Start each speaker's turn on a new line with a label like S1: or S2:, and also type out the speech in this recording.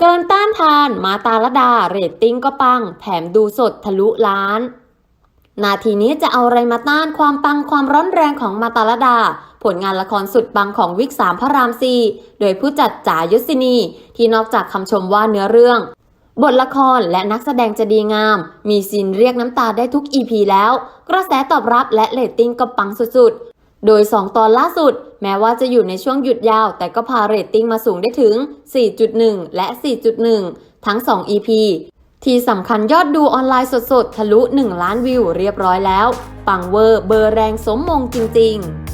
S1: เกินต้านทานมาตาลดาเรตติ้งก็ปัง แถมดูสดทะลุล้าน นาทีนี้จะเอาอะไรมาต้านความปังความร้อนแรงของมาตาลดา ผลงานละครสุดปังของวิกสามพระรามสีโดยผู้จัดจ๋ายศินี ที่นอกจากคำชมว่าเนื้อเรื่อง บทละครและนักแสดงจะดีงาม มีซีนเรียกน้ำตาได้ทุก EP แล้ว กระแสตอบรับและเรตติ้งก็ปังสุดๆ โดย 2 ตอนล่าสุด แม้ว่าจะอยู่ในช่วงหยุดยาว แต่ก็พาเรตติ้งมาสูงได้ถึง 4.1 และ 4.1 ทั้ง 2 EP ที่สำคัญยอดดูออนไลน์สดๆ ทะลุ 1 ล้านวิวเรียบร้อยแล้ว ปังเวอร์เบอร์แรงสมมงจริง ๆ